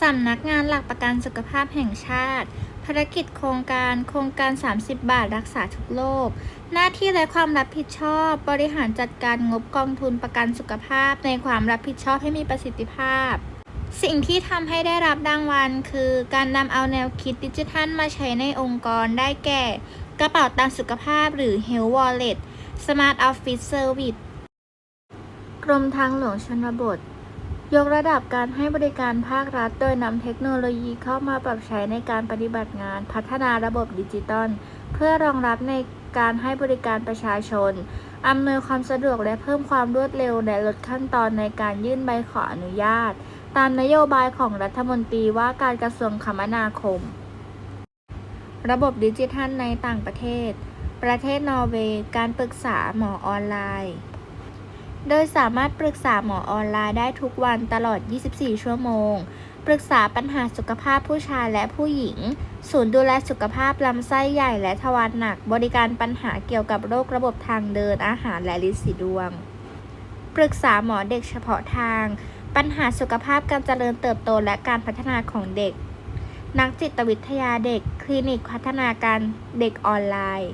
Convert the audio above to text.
สำนักงานหลักประกันสุขภาพแห่งชาติ ภารกิจโครงการ โครงการ 30 บาทรักษาทุกโรค หน้าที่และความรับผิดชอบ บริหารจัดการงบกองทุนประกันสุขภาพ ในความรับผิดชอบให้มีประสิทธิภาพ สิ่งที่ทำให้ได้รับรางวัล คือการนำเอาแนวคิดดิจิทัลมาใช้ในองค์กรได้แก่ กระเป๋าตังสุขภาพหรือ Health Wallet Smart Office Service กรมทางหลวงชนบท ยกระดับการให้บริการภาครัฐ โดยนำเทคโนโลยีเข้ามาปรับใช้ในการปฏิบัติงาน พัฒนาระบบดิจิตอลเพื่อรองรับในการให้บริการประชาชน อำนวยความสะดวกและเพิ่มความรวดเร็วและลดขั้นตอนในการยื่นใบขออนุญาต ตามนโยบายของรัฐมนตรีว่าการกระทรวงคมนาคม ระบบดิจิทัลในต่างประเทศ ประเทศนอร์เวย์ การปรึกษาหมอออนไลน์ โดยสามารถปรึกษาหมอออนไลน์ได้ทุกวันตลอด 24 ชั่วโมง ปรึกษาปัญหาสุขภาพผู้ชายและผู้หญิง ศูนย์ดูแลสุขภาพลำไส้ใหญ่และทวารหนัก บริการปัญหาเกี่ยวกับโรคระบบทางเดินอาหารและลิ้นสีดวง ปรึกษาหมอเด็กเฉพาะทาง ปัญหาสุขภาพการเจริญเติบโตและการพัฒนาของเด็ก นักจิตวิทยาเด็ก คลินิกพัฒนาการเด็กออนไลน์